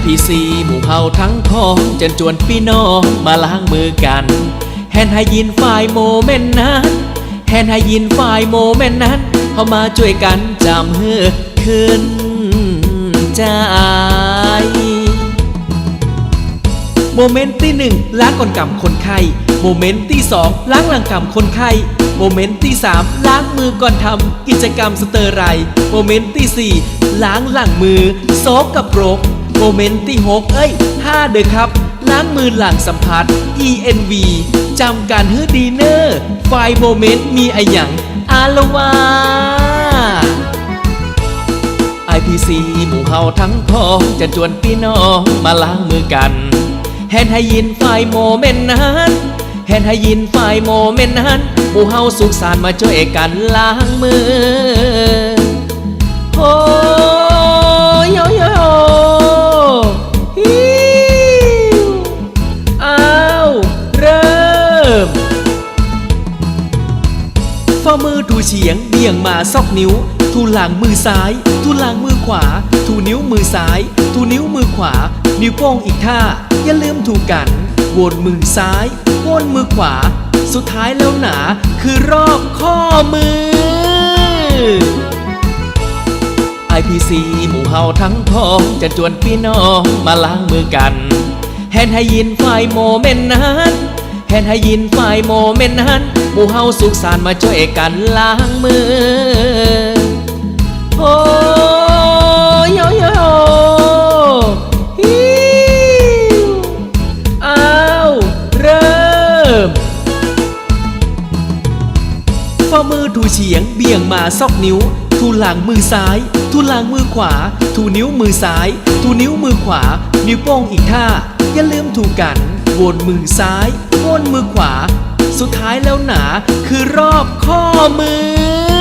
IPC หมู่เฮาทั้งพ้องเจนจวนพี่น้องมาล้างมือกัน แฮนให้ยินฝ่ายโมเมนต์นั้น แฮนให้ยินฝ่ายโมเมนต์นั้นเขามาช่วยกันจำเฮือขึ้นใจโมเมนต์ที่หนึ่งล้างก่อนกำคนไข้โมเมนต์ที่สองล้างหลังกำคนไข้โมเมนต์ที่สามล้างมือก่อนทำกิจกรรมสเตอร์ไร โมเมนต์ที่สี่ล้างหลังมือ โซกกับโรค โมเมนต์ที่หกเอ้ยห้าเด้อครับ ล้างมือหลังสัมผัส ENV จำการฮื้อดีเนอร์ไฟโมเมนต์มีอะหยังอาละวา IPC หมู่เฮาทั้งพ้องจะจวนพี่น้องมาล้างมือกัน แฮนให้ยินฝ่ายโมเมนต์นั้นแฮนให้ยินฝ่ายโมเมนต์นั้นหมู่เฮาสุขสานต์มาช่วยกันล้างมือโอ้ ฝ่ามือถูเฉียงเบี่ยงมาซอกนิ้วทูหลังมือซ้ายทูหลังมือขวาทูนิ้วมือซ้ายทูนิ้วมือขวา นิ้วโป้งอีกท่า อย่าลืมถูกกันวนมือซ้ายวนมือขวา สุดท้ายแล้วหนา คือรอบข้อมือ IPC หมู่เฮาทั้งพ้องจะจวนพี่น้องมาล้างมือกัน แฮนให้ยินฝ่ายโมเมนต์นั้น แฮนให้ยินฝ่ายโมเมนต์นั้นหมู่เฮาสุขสานมาช่วยกันล้างมือ โอ้ยโยโยฮิวอ้าวเริ่มฝ่ามือถูเฉียงเบี่ยงมาซอกนิ้ว ทูหลังมือซ้าย ทูหลังมือขวา ทูนิ้วมือซ้าย ทูนิ้วมือขวา นิ้วโป้งอีกท่า อย่าลืมถูกกันวนมือซ้าย วนมือขวา สุดท้ายแล้วหนาคือรอบข้อมือ